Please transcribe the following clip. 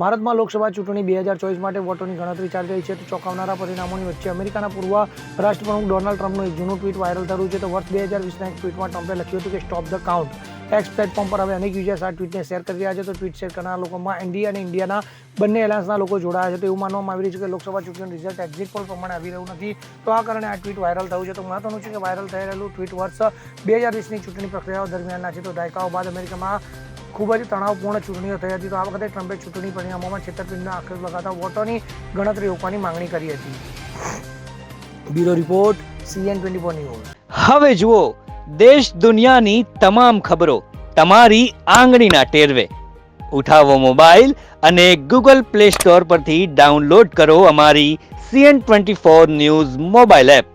ભારતમાં લોકસભા ચૂંટણી બે હજાર ચોવીસ માટે વોટોની ગણતરી ચાલી રહી છે. તો ચોંકાવનારા પરિણામોની વચ્ચે અમેરિકાના પૂર્વ રાષ્ટ્રપ્રમુખ ડોનાલ્ડ ટ્રમ્પનું એક જૂનું ટ્વીટ વાયરલ થયું છે. તો વર્ષ બે હજાર વીસના એક ટ્વીટમાં ટ્રમ્પે લખ્યું હતું કે stop the count X platform પર હવે અનેક યુઝર્સ આ ટ્વીટને શેર કરી રહ્યા છે. તો ટ્વીટ શેર કરનારા લોકોમાં ઇન્ડિયા અને ઇન્ડિયાના બંને એલાયન્સના લોકો જોડાયા છે. તો એવું માનવામાં આવી રહ્યું છે કે, લોકસભા ચૂંટણીનું રિઝલ્ટ એક્ઝિટ પોલ પ્રમાણે આવી રહ્યું નથી. તો આ કારણે આ ટ્વીટ વાયરલ થયું છે. તો મહત્વનું છે કે વાયરલ થઈ રહેલું ટ્વીટ વર્ષ બે હજાર વીસની ચૂંટણી પ્રક્રિયાઓ દરમિયાનના છે. તો દાયકાઓ બાદ અમેરિકામાં ખૂબ જ તણાવપૂર્ણ ચૂંટણીઓ થઈ હતી. તો આ વખતે ટ્રમ્પે ચૂંટણી પરિણામોમાં છેતરપિંડીનો આક્ષેપ લગાતા વોટોની ગણતરી રોકવાની માંગણી કરી હતી. Bureau report, CN twenty four news. હવે જુઓ, દેશ દુનિયાની તમામ ખબરો તમારી આંગળીના ટેરવે. ઉઠાવો મોબાઈલ અને ગૂગલ પ્લે સ્ટોર પરથી ડાઉનલોડ કરો અમારી CN twenty four news mobile app.